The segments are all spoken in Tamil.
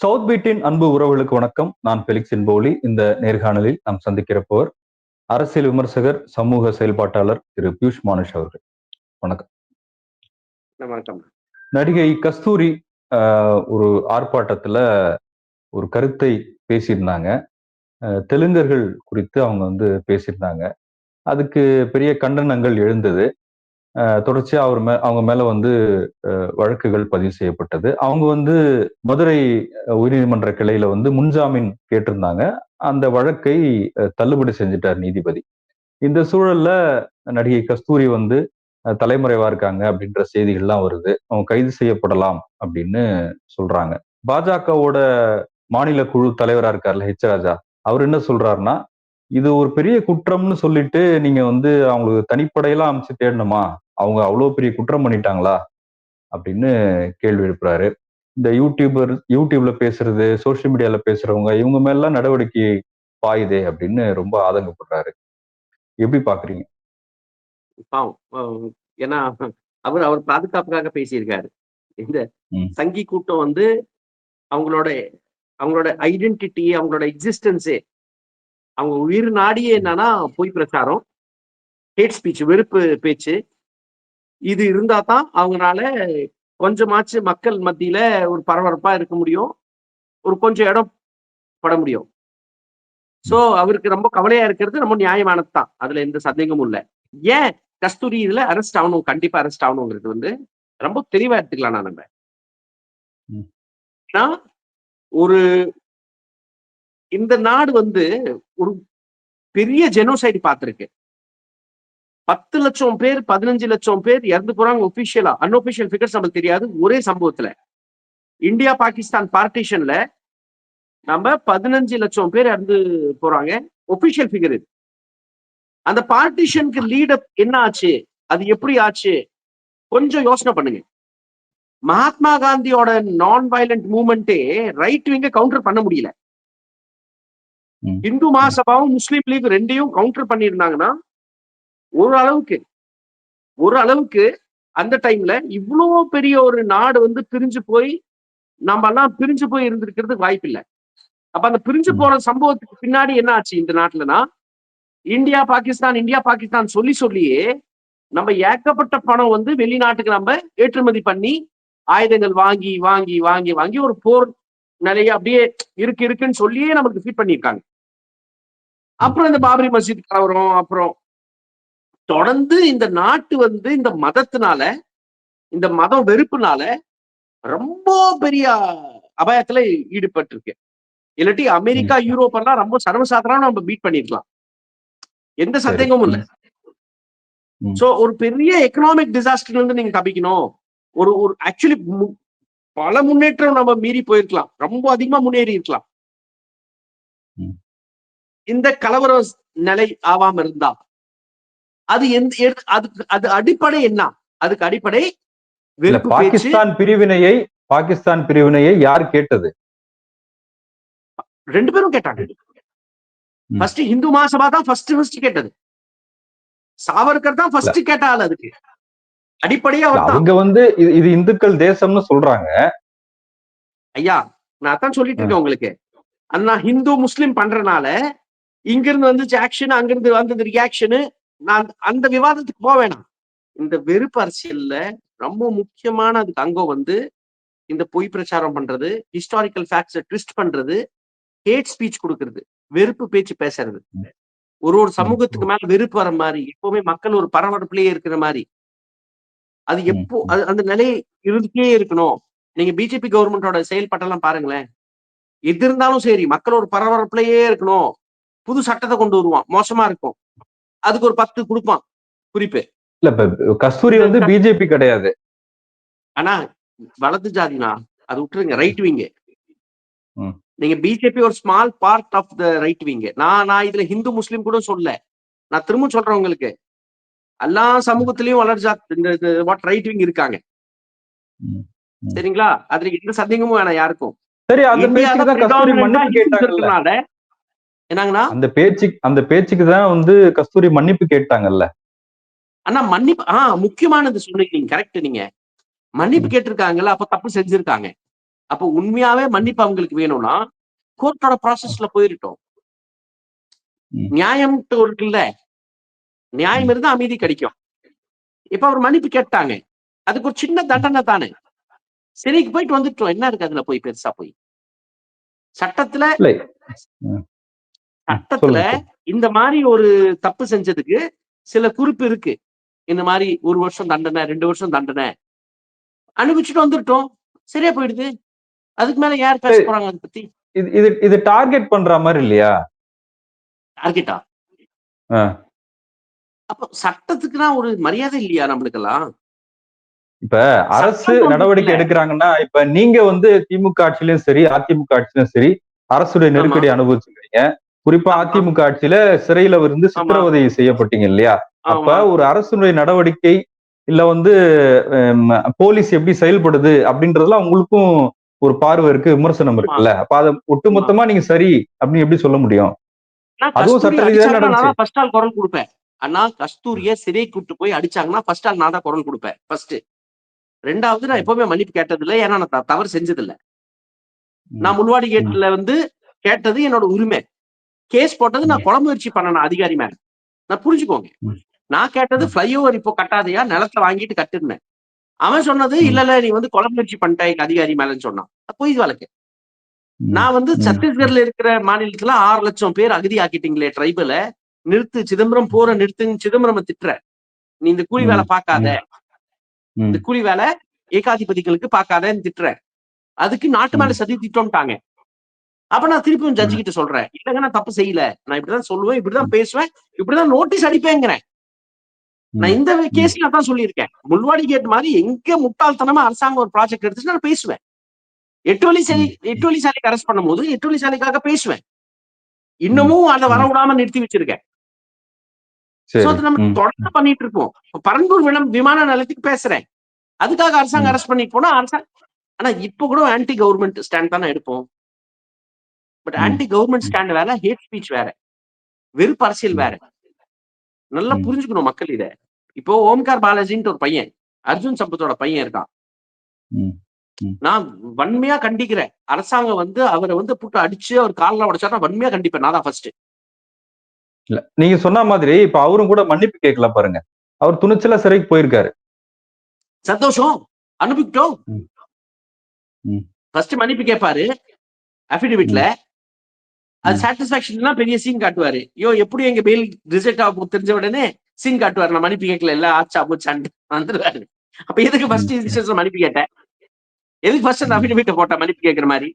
சவுத் பீட்டின் அன்பு உறவுகளுக்கு வணக்கம். நான் பெலிக்ஸ் இன்போலி இந்த நேர்காணலில் நாம் சந்திக்கிறப்போர் அரசியல் விமர்சகர் சமூக செயல்பாட்டாளர் திரு பியூஷ் மானுஷ் அவர்கள். வணக்கம். வணக்கம். நடிகை கஸ்தூரி ஒரு ஆர்ப்பாட்டத்துல ஒரு கருத்தை பேசியிருந்தாங்க. தெலுங்கர்கள் குறித்து அவங்க வந்து பேசியிருந்தாங்க. அதுக்கு பெரிய கண்டனங்கள் எழுந்தது. தொடர்ச்சியாக அவர் மே அவங்க மேலே வந்து வழக்குகள் பதிவு செய்யப்பட்டது. அவங்க வந்து மதுரை உயர்நீதிமன்ற கிளையில வந்து முன்ஜாமீன் கேட்டிருந்தாங்க. அந்த வழக்கை தள்ளுபடி செஞ்சிட்டார் நீதிபதி. இந்த சூழல்ல நடிகை கஸ்தூரி வந்து தலைமுறைவா இருக்காங்க அப்படின்ற செய்திகள்லாம் வருது. அவங்க கைது செய்யப்படலாம் அப்படின்னு சொல்றாங்க. பாஜகவோட மாநில குழு தலைவரா இருக்கார்ல ஹெச் ராஜா அவர் என்ன சொல்றாருன்னா இது ஒரு பெரிய குற்றம்னு சொல்லிட்டு நீங்க வந்து அவங்களுக்கு தனிப்படையெல்லாம் அமைச்சு தேடணுமா? அவங்க அவ்வளோ பெரிய குற்றம் பண்ணிட்டாங்களா? அப்படின்னு கேள்வி எழுப்புறாரு. இந்த யூடியூபர் யூடியூப்ல பேசுறது சோசியல் மீடியால பேசுறவங்க இவங்க மேலாம் நடவடிக்கை பாயுதே அப்படின்னு ரொம்ப ஆதங்கப்படுறாரு. எப்படி பாக்குறீங்க? ஏன்னா அவர் அவர் பாதுகாப்புக்காக பேசியிருக்காரு. இந்த சங்கி கூட்டம் வந்து அவங்களோட அவங்களோட ஐடென்டிட்டி அவங்களோட எக்ஸிஸ்டன்ஸே அவங்க உயிர் நாடியே என்னன்னா பொய் பிரச்சாரம் ஹேட் ஸ்பீச் வெறுப்பு பேச்சு இது இருந்தா தான் அவங்களால கொஞ்சமாச்சு மக்கள் மத்தியில ஒரு பரபரப்பா இருக்க முடியும். ஒரு கொஞ்சம் இடம் பட முடியும். சோ அவருக்கு ரொம்ப கவலையா இருக்கிறது ரொம்ப நியாயமானது தான் அதுல எந்த சந்தேகமும் இல்லை. ஏன் கஸ்தூரி இதுல அரெஸ்ட் ஆகணும் கண்டிப்பா அரெஸ்ட் ஆகணுங்கிறது வந்து ரொம்ப தெளிவா எடுத்துக்கலாம் நான் நம்ம. ஒரு இந்த நாடு வந்து ஒரு பெரிய ஜெனோசைடு பார்த்திருக்கு. பத்து லட்சம் பேர் பதினஞ்சு லட்சம் பேர் இறந்து போறாங்க ஒபிஷியலா அன்ஒபிஷியல் ஃபிகர்ஸ் நமக்கு தெரியாது. ஒரே சம்பவத்துல. இந்தியா பாகிஸ்தான் பார்ட்டிஷன்ல நம்ம பதினஞ்சு லட்சம் பேர் இறந்து போறாங்க. ஒபிஷியல் ஃபிகர் இது. அந்த பார்ட்டிஷனுக்கு லீடப் என்ன ஆச்சு? அது எப்படி ஆச்சு? கொஞ்சம் யோசனை பண்ணுங்க. மகாத்மா காந்தியோட நான் வயலண்ட் மூவ்மெண்ட்டே ரைட் விங்க கவுண்டர் பண்ண முடியல. இந்து மகாசபாவும் முஸ்லீம் லீக் ரெண்டையும் கவுண்டர் பண்ணியிருந்தாங்கன்னா ஒரு அளவுக்கு. ஒரு அளவுக்கு அந்த டைம்ல இவ்வளோ பெரிய ஒரு நாடு வந்து பிரிஞ்சு போய் நம்ம எல்லாம் பிரிஞ்சு போய் இருந்திருக்கிறதுக்கு வாய்ப்பு இல்லை. அப்ப அந்த பிரிஞ்சு போற சம்பவத்துக்கு பின்னாடி என்ன ஆச்சு இந்த நாட்டுலனா இந்தியா பாகிஸ்தான் இந்தியா பாகிஸ்தான் சொல்லி சொல்லியே நம்ம ஏக்கப்பட்ட பணம் வந்து வெளிநாட்டுக்கு நம்ம ஏற்றுமதி பண்ணி ஆயுதங்கள் வாங்கி வாங்கி வாங்கி வாங்கி ஒரு போர் நிலைய அப்படியே இருக்கு இருக்குன்னு சொல்லியே நமக்கு ஃபிட் பண்ணியிருக்காங்க. அப்புறம் இந்த பாபரி மஸ்ஜித் கலவரம் அப்புறம் தொடர்ந்து இந்த நாட்டு வந்து இந்த மதத்தினால இந்த மதம் வெறுப்புனால ரொம்ப பெரிய அபாயத்துல ஈடுபட்டு இருக்கு இல்லாட்டி அமெரிக்கா யூரோப் எல்லாம் ரொம்ப சர்வசாதாரணம் நம்ம பீட் பண்ணிருக்கலாம். எந்த சந்தேகமும் இல்லை. சோ ஒரு பெரிய எக்கனாமிக் டிசாஸ்டர்ல இருந்து நீங்க தப்பிக்கணும். ஒரு ஒரு ஆக்சுவலி பல முன்னேற்றம் நம்ம மீறி போயிருக்கலாம். ரொம்ப அதிகமா முன்னேறி இருக்கலாம். இந்த கலவர நிலை ஆவாம இருந்தா அது எந்த அதுக்கு அது அடிப்படை என்ன? அதுக்கு அடிப்படை பாகிஸ்தான் பிரிவினையை பாகிஸ்தான் பிரிவினையை யார் கேட்டது? ரெண்டு பேரும் கேட்டாங்க. ஃபர்ஸ்ட் இந்து மகாசபா தான் ஃபர்ஸ்ட் ஃபர்ஸ்ட் கேட்டது. சாவர்கர் தான் ஃபர்ஸ்ட் கேட்டால் அதுக்கு. அடிப்படையா அவங்க வந்து இது இந்துக்கள் தேசம்னு சொல்றாங்க. ஐயா நான் அதான் சொல்லிட்டு இருக்கேன் உங்களுக்கு. அண்ணா ஹிந்து முஸ்லிம் பண்றதுனால இங்கிருந்து வந்துச்சு ஆக்ஷன் அங்கிருந்து வந்தது ரியாக்ஷனு நான் அந்த விவாதத்துக்கு போக வேணாம். இந்த வெறுப்பு அரசியல்ல ரொம்ப முக்கியமான அதுக்கு அங்கம் வந்து இந்த பொய் பிரச்சாரம் பண்றது ஹிஸ்டாரிக்கல் ஃபேக்ட்ஸை ட்விஸ்ட் பண்றது ஹேட் ஸ்பீச் கொடுக்கறது வெறுப்பு பேச்சு பேசுறது. ஒரு ஒரு சமூகத்துக்கு மேல வெறுப்பு வர மாதிரி எப்பவுமே மக்கள் ஒரு பரபரப்புலயே இருக்கிற மாதிரி. அது எப்போ அது அந்த நிலை இருந்துட்டே இருக்கணும். நீங்க பிஜேபி கவர்மெண்டோட செயல்பாட்டெல்லாம் பாருங்களேன். எது இருந்தாலும் சரி மக்கள் ஒரு பரபரப்புலயே இருக்கணும். புது சட்டத்தை கொண்டு வருவான். மோசமா இருக்கும். அதுக்கு ஒரு பத்து கொடுப்பான் குறிப்பு. இல்ல இப்ப கஸ்தூரி வந்து பிஜேபி கிடையாது. ஆனா வலது ஜாதினா அது விட்டுருங்க ரைட் விங்கு நீங்க பிஜேபி ஒரு small part of the right wing நான் நான் இதுல ஹிந்து முஸ்லீம் கூட சொல்ல. நான் திரும்ப சொல்றேன் உங்களுக்கு. எல்லா சமூகத்திலயும் வளர்ஜா இந்த வாட் ரைட் விங் இருக்காங்க. சரிங்களா? அதுல எந்த சந்தேகமும் வேணாம் யாருக்கும். சரி என்னங்கண்ணா? அந்த பேச்சு அந்த பேச்சுக்கு தான் வந்து கஸ்தூரி மன்னிப்பு கேட்டாங்கல்ல. அண்ணா மன்னிப்பு ஆஹ் முக்கியமானது சொன்னீங்க கரெக்ட் நீங்க. மன்னிப்பு கேட்டிருக்காங்கல்ல அப்ப தப்பு செஞ்சிருக்காங்க. அப்ப உண்மையாவே மன்னிப்பு அவங்களுக்கு வேணும்னா கோர்ட்டோட ப்ராசஸ்ல போயிருட்டோம். நியாயம் இருக்குல்ல? நியாயம் இருந்தா அமைதி கிடைக்கும். இப்ப அவர் மன்னிப்பு கேட்டாங்க. அதுக்கு ஒரு சின்ன தண்டனை தானே. சிறைக்கு போயிட்டு வந்துட்டோம். என்ன இருக்கு அதுல போய் பெருசா போய்? சட்டத்துல. சட்டத்துல. இந்த மாதிரி ஒரு தப்பு செஞ்சதுக்கு சில குறிப்பு இருக்கு. இந்த மாதிரி ஒரு வருஷம் தண்டனை ரெண்டு வருஷம் தண்டனை. அனுபவிச்சுட்டு வந்துட்டோம். சரியா போயிடுது. அதுக்கு மேல யார் பேச. போறாங்க அதை பத்தி? இது இது இது டார்கெட் பண்ற மாதிரி இல்லையா? டார்கெட்டா. அப்போ சட்டத்துக்குனா ஒரு மரியாதை இல்லையா நம்மளுக்கெல்லாம்? இப்ப அரசு நடவடிக்கை. எடுக்கிறாங்கன்னா இப்ப நீங்க வந்து திமுக ஆட்சியிலும் சரி அதிமுக ஆட்சியிலும் சரி அரசுடைய நெருக்கடி அனுபவிச்சிருக்கீங்க குறிப்பா. அதிமுக ஆட்சியில சிறையில இருந்து சித்திரவதை செய்யப்பட்டீங்க இல்லையா? அப்ப. ஒரு அரசுடைய நடவடிக்கை இல்ல வந்து போலீஸ் எப்படி செயல்படுது அப்படின்றதுலாம் உங்களுக்கும் ஒரு பார்வை இருக்கு விமர்சனம் இருக்குல்ல. அப்ப அதை ஒட்டுமொத்தமா நீங்க சரி அப்படின்னு எப்படி சொல்ல முடியும்? அதுவும் சட்ட ரீதியா ஃபர்ஸ்ட் ஆள் குரல் கொடுப்பேன். அண்ணா கஸ்தூரிய சிறை கூட்டு போய் அடிச்சாங்கன்னா ஃபர்ஸ்ட் ஆள் நான் தான் குரல் கொடுப்பேன் ஃபர்ஸ்ட் ரெண்டாவது நான் எப்பவுமே மன்னிப்பு கேட்டது இல்லை ஏன்னா நான் தவறு செஞ்சது இல்ல நான் முன்வாடி கேட்ல வந்து கேட்டது என்னோட உரிமை. கேஸ் போட்டது நான் கொலை முயற்சி பண்ணணும் அதிகாரி மேல. நான் புரிஞ்சுக்கோங்க. நான் கேட்டது. ஃபிளைஓவர் இப்போ கட்டாதையா? நிலத்தை வாங்கிட்டு கட்டிருந்தேன். அவன் சொன்னது. இல்ல இல்ல நீ வந்து கொலை முயற்சி பண்ணிட்ட அதிகாரி மேலன்னு சொன்னான். இது வழக்கு. நான் வந்து. சத்தீஸ்கர்ல இருக்கிற மாநிலத்துல ஆறு லட்சம் பேர் அகதி ஆக்கிட்டீங்களே ட்ரைபல நிறுத்து சிதம்பரம் போற நிறுத்துன்னு சிதம்பரம் திட்டுற. நீ இந்த கூலி வேலை பார்க்காத. இந்த கூலி வேலை ஏகாதிபதிகளுக்கு பார்க்காதன்னு திட்டுற. அதுக்கு நாட்டு மேல சதி திட்டம்ட்டாங்க. அப்ப நான் திருப்பியும் ஜட்ஜி கிட்ட சொல்றேன். இல்லங்க நான் தப்பு செய்யல. நான் இப்படிதான் சொல்லுவேன் இப்படிதான் பேசுவேன் இப்படிதான் நோட்டீஸ் அடிப்பேங்கிறேன். நான் இந்த கேஸ்ல தான் சொல்லியிருக்கேன். முள்வாடி கேட் மாதிரி எங்க முட்டாள்தனமா அரசாங்கம் ஒரு ப்ராஜெக்ட் எடுத்துச்சு நான் பேசுவேன். எட்டு வழி சாலை எட்டு வழி சாலைக்கு அரெஸ்ட் பண்ணும்போது எட்டு வழி சாலைக்காக பேசுவேன். இன்னமும் அதை வர விடாம நிறுத்தி வச்சிருக்கேன். நம்ம. தொடர்ந்து பண்ணிட்டு இருப்போம். பரந்தூர் வினம் விமான நிலையத்துக்கு பேசுறேன். அதுக்காக அரசாங்கம். அரெஸ்ட் பண்ணிட்டு போனா அரசாங்கம் ஆனா இப்ப கூட ஆன்டி கவர்மெண்ட் ஸ்டாண்ட் தானே எடுப்போம். பட். ஆன்டி கவர்மெண்ட் ஸ்டாண்ட் வேற ஹேட் ஸ்பீச் வேற. வெறுப்பு அரசியல் வேற. நல்லா ம். புரிஞ்சுக்கணும் மக்கள் இத. இப்போ ஓம்கார் பாலாஜின்ட்டு ஒரு பையன் அர்ஜுன் சம்பத்தோட பையன் இருக்கான். ம். நான் வன்மையா கண்டிக்கிறேன். அரசாங்கம் வந்து அவரை வந்து புட்டு அடிச்சு அவர் காலில் உடைச்சா வன்மையா கண்டிப்பேன். நான் தான் ஃபர்ஸ்ட் இல்ல நீங்க சொன்ன மாதிரி இப்ப அவரும் கூட மன்னிப்பு கேட்கல பாருங்க. அவர் துணிச்சலா சிறைக்கு போயிருக்காரு. சந்தோஷம். அனுப்பிக்கிட்டோம். ஃபர்ஸ்ட் மன்னிப்பு கேட்பாரு. அபிடவிட்ல அது. சாட்டிஸ்பாக்சன் பெரிய சீன் காட்டுவாரு ஐயோ எப்படி எங்க பெயில் ரிஜெக்ட் ஆக தெரிஞ்ச உடனே சீன் காட்டுவாரு நான் மன்னிப்பு கேட்கல இல்ல ஆச்சா போச்சான்ட்டு வந்துருவாரு அப்ப எதுக்கு ஃபர்ஸ்ட் இன்ஸ்டன்ஸ் மன்னிப்பு கேட்டேன் எதுக்கு ஃபர்ஸ்ட் அந்த ம். அபிடவிட்ட போட்ட மன்னிப்பு கேட்கிற மாதிரி.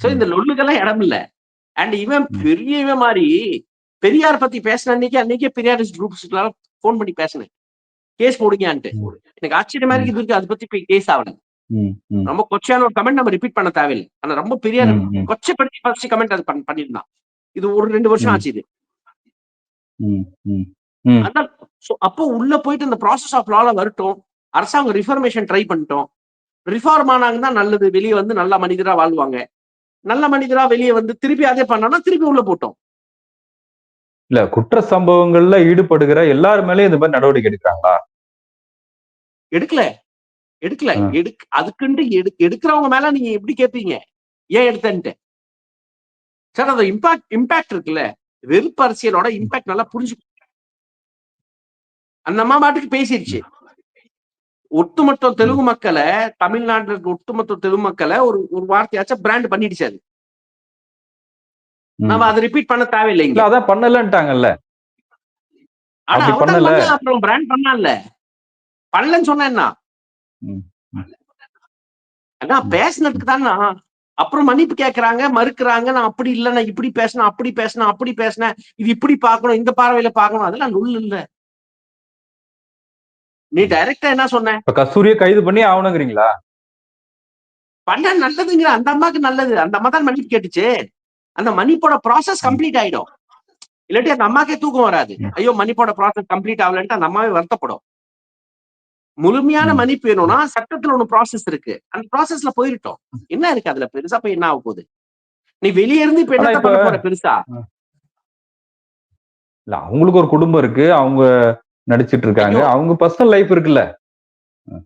சோ இந்த லொல்லுக்கெல்லாம் இடம் இல்ல அண்ட் இவன். பெரிய இவன் மாதிரி பெரியார் பத்தி பேசின அன்னைக்கு அன்னைக்கே பெரியார் குரூப்ஸ்க்குலாம் ஃபோன் பண்ணி பேசினேன் கேஸ் போடுங்கன்ட்டு. எனக்கு ஆச்சரியமா இருக்கு இது வரைக்கும் அதை பத்தி போய் கேஸ் ஆகல. ரொம்ப கொச்சையான ஒரு கமெண்ட் நம்ம ரிப்பீட் பண்ண தேவையில்லை. ஆனா ரொம்ப. ம். கொச்சைப்படுத்தி ஃபர்ஸ்ட் கமெண்ட் அது பண்ண- பண்ணியிருந்தான் இது ஒரு ரெண்டு வருஷம். ஆச்சு இது. அப்போ உள்ள போயிட்டு இந்த ப்ராசஸ் ஆஃப் லால வரட்டும். அரசாங்கம் ரிஃபர்மேஷன் ட்ரை பண்ணிட்டோம். ரிஃபார்ம் ஆனாங்கன்னா நல்லது. வெளியே வந்து நல்ல மனிதரா வாழ்வாங்க. நல்ல மனிதரா வெளியே வந்து திருப்பி அதே பண்ணோம்னா திருப்பி உள்ள போட்டோம். இல்ல குற்ற சம்பவங்கள்ல ஈடுபடுகிற எல்லார் மேலயும் இந்த மாதிரி நடவடிக்கை எடுக்கிறாங்களா? எடுக்கல. எடுக்கல. எடுக் அதுக்குன்ட்டு எடு எடுக்கிறவங்க மேல நீங்க எப்படி கேட்பீங்க ஏன் எடுத்தன்ட்டு? சார் அந்த இம்பாக்ட் இம்பாக்ட் இருக்குல்ல? வெறுப்பு அரசியலோட இம்பாக்ட் நல்லா புரிஞ்சு அந்த அம்மா பாட்டுக்கு பேசிடுச்சு ஒட்டுமொத்த தெலுங்கு மக்களை தமிழ்நாட்டுல இருக்க ஒட்டுமொத்த தெலுங்கு மக்களை ஒரு ஒரு வார்த்தையாச்சும் பிராண்ட் பண்ணிடுச்சு அது. நம்ம அதை ரிப்பீட் பண்ண தேவையில்லைங்க அதான் பண்ணலன்ட்டாங்கல்ல. ஆனா அப்புறம் பிராண்ட் பண்ணல பண்ணலன்னு சொன்னா என்ன? ம். பேசினதுக்கு தானே அப்புறம் மன்னிப்பு கேக்குறாங்க மறுக்கிறாங்க நான் அப்படி இல்ல நான் இப்படி பேசினேன் அப்படி பேசினேன் அப்படி பேசினேன் இது இப்படி பார்க்கணும் இந்த பார்வையில பார்க்கணும் அதெல்லாம் நுல் இல்ல. நீ டைரக்டா என்ன சொன்ன? இப்ப கஸ்தூரியை கைது பண்ணி ஆகணுங்கிறீங்களா? பண்ண நல்லதுங்கிற அந்த அம்மாக்கு நல்லது. அந்த அம்மா தான் மன்னிப்பு கேட்டுச்சு. அந்த மன்னிப்போட ப்ராசஸ் கம்ப்ளீட் ஆயிடும். இல்லாட்டி அந்த அம்மாக்கே தூக்கம் வராது. ஐயோ மன்னிப்போட ப்ராசஸ் கம்ப்ளீட் ஆகலன்ட்டு அந்த அம்மாவே வருத்தப்படும். முழுமையான. மன்னிப்பு வேணும்னா சட்டத்துல ஒண்ணு ப்ராசஸ் இருக்கு. அந்த ப்ராசஸ்ல போயிட்டோம் என்ன இருக்கு அதுல பெருசா போய் என்ன ஆக போகுது? நீ வெளிய இருந்து இப்ப என்ன பண்ண போற பெருசா? இல்ல அவங்களுக்கு ஒரு குடும்பம் இருக்கு. அவங்க நடிச்சிட்டு இருக்காங்க. அவங்க பர்சனல் லைஃப் இருக்குல்ல.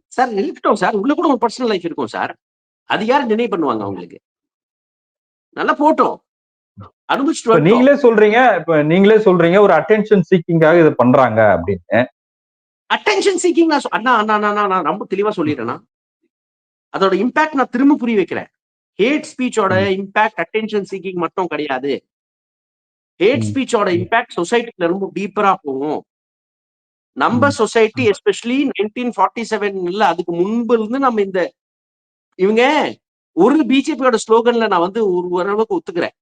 சார் இருக்கட்டும் சார். உள்ள கூட ஒரு பர்சனல் லைஃப் இருக்கும் சார். அது யார் நினை பண்ணுவாங்க அவங்களுக்கு? நல்லா போட்டோம். அனுபவிச்சுட்டு. நீங்களே சொல்றீங்க. இப்ப நீங்களே சொல்றீங்க. ஒரு அட்டென்ஷன் சீக்கிங்காக இதை பண்றாங்க அப்படின்னு. அட்டென்ஷன் சீக்கிங் நான் அண்ணா அண்ணா அண்ணா, நான் ரொம்ப தெளிவா சொல்லிடுறேன்னா அதோட இம்பாக்ட் நான் திரும்ப புரிய வைக்கிறேன். ஹேட் ஸ்பீச்சோட இம்பாக்ட் அட்டென்ஷன் சீக்கிங் மட்டும் கிடையாது. ஹேட். ஸ்பீச்சோட இம்பாக்ட் சொசைட்டில ரொம்ப டீப்பரா போகும். நம்ம. சொசைட்டி எஸ்பெஷலி நைன்டீன் ஃபார்ட்டி செவன்ல அதுக்கு முன்பு இருந்து நம்ம இந்த இவங்க ஒரு பிஜேபியோட ஸ்லோகன்ல நான் வந்து ஒரு ஓரளவுக்கு ஒத்துக்கிறேன்.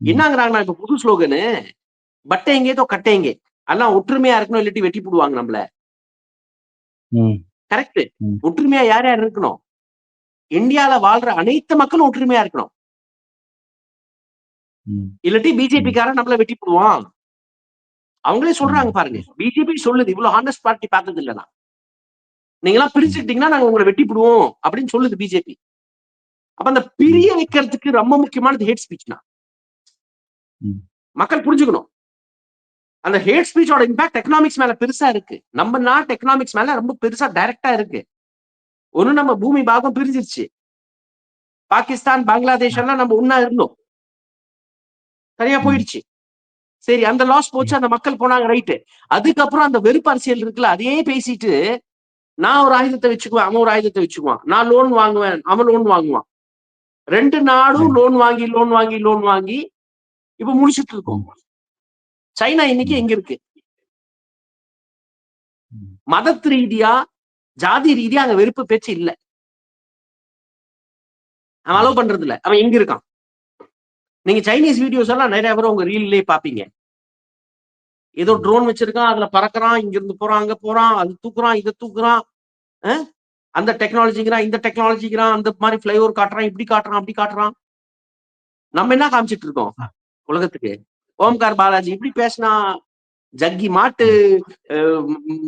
ம். என்னங்கிறாங்கன்னா இப்ப புது ஸ்லோகனு பட்டைங்க ஏதோ கட்டைங்க எல்லாம் ஒற்றுமையா இருக்கணும் இல்லாட்டி வெட்டி போடுவாங்க நம்மள. கரெக்ட். ஒற்றுமையா யார் யார் இருக்கணும் இந்தியால வாழ்ற அனைத்து மக்களும் ஒற்றுமையா இருக்கணும். இல்லாட்டி பிஜேபி காரன் நம்மள வெட்டி போடுவான் அவங்களே சொல்றாங்க. பாருங்க பிஜேபி சொல்லுது இவ்வளவு ஹானஸ்ட் பார்ட்டி பார்த்தது இல்லைனா நீங்க எல்லாம் பிரிச்சுக்கிட்டீங்கன்னா நாங்க உங்களை வெட்டி போடுவோம் அப்படின்னு சொல்லுது பிஜேபி அப்ப அந்த பிரிய வைக்கிறதுக்கு ரொம்ப முக்கியமானது ஹேட் ஸ்பீச்னா. மக்கள் புரிஞ்சுக்கணும் அந்த ஹேட் ஸ்பீச்சோட இம்பாக்ட் எக்கனாமிக்ஸ் மேல பெருசா இருக்கு. நம்ம நாட்டு எக்கனாமிக்ஸ் மேல ரொம்ப பெருசா டைரக்டா இருக்கு. ஒண்ணு நம்ம பூமி பாகம் பிரிஞ்சிருச்சு. பாகிஸ்தான் பங்களாதேஷ் எல்லாம் நம்ம ஒண்ணா இருந்தோம். சரியா. போயிடுச்சு. சரி அந்த லாஸ் போச்சு அந்த மக்கள் போனாங்க ரைட்டு அதுக்கப்புறம் அந்த வெறுப்பு அரசியல் இருக்குல்ல அதையே பேசிட்டு நான் ஒரு ஆயுதத்தை வச்சுக்குவேன் அவன் ஒரு ஆயுதத்தை வச்சுக்குவான். நான் லோன் வாங்குவேன் அவன் லோன் வாங்குவான். ரெண்டு நாடும் ம். லோன் வாங்கி லோன் வாங்கி லோன் வாங்கி இப்ப முடிச்சிட்டு இருக்கோம். சைனா இன்னைக்கு. எங்க இருக்கு. மதத்து ரீதியா ஜாதி ரீதியா அங்க வெறுப்பு பேச்சு இல்ல. அவன் அலோவ் பண்றது இல்ல அவன் எங்க இருக்கான்? நீங்க சைனீஸ் வீடியோஸ் எல்லாம் நிறைய பேர் உங்க ரீல்லே பாப்பீங்க. ஏதோ. ட்ரோன் வச்சிருக்கான் அதுல பறக்குறான் இங்க இருந்து போறான் அங்க போறான் அது தூக்குறான் இதை தூக்குறான்? அந்த டெக்னாலஜிங்கிறான் இந்த டெக்னாலஜிங்கிறான் அந்த மாதிரி ஃபிளைஓவர் காட்டுறான் இப்படி காட்டுறான் அப்படி காட்டுறான். நம்ம என்ன காமிச்சிட்டு இருக்கோம்? உலகத்துக்கு. ஓம்கார் பாலாஜி இப்படி பேசினா ஜக்கி மாட்டு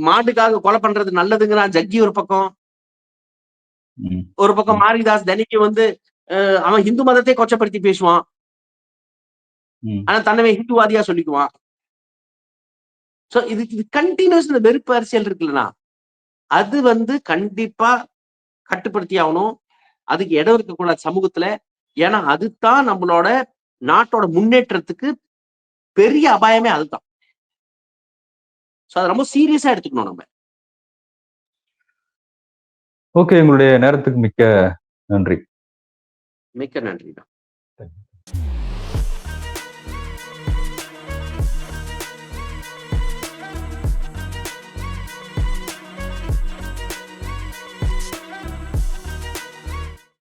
மாட்டுக்காக கொலை பண்றது நல்லதுங்கிறான் ஜக்கி ஒரு பக்கம். ஒரு பக்கம் மாரிதாஸ் தனிக்கு வந்து அவன் இந்து மதத்தை கொச்சப்படுத்தி பேசுவான். ஆனா தன்னை ஹிந்துவாதியா சொல்லிக்குவான். சோ இது இது கண்டினியூஸ் இந்த வெறுப்பு அரசியல் இருக்குல்லண்ணா. அது வந்து கண்டிப்பா கட்டுப்படுத்தி ஆகணும். அதுக்கு இடம் இருக்கக்கூடாது சமூகத்துல. ஏன்னா அதுதான் நம்மளோட நாட்டோட முன்னேற்றத்துக்கு பெரிய அபாயமே அதுதான். சோ அதை ரொம்ப சீரியஸா எடுத்துக்கணும் நம்ம. ஓகே உங்களுடைய நேரத்துக்கு மிக்க நன்றி. மிக்க நன்றி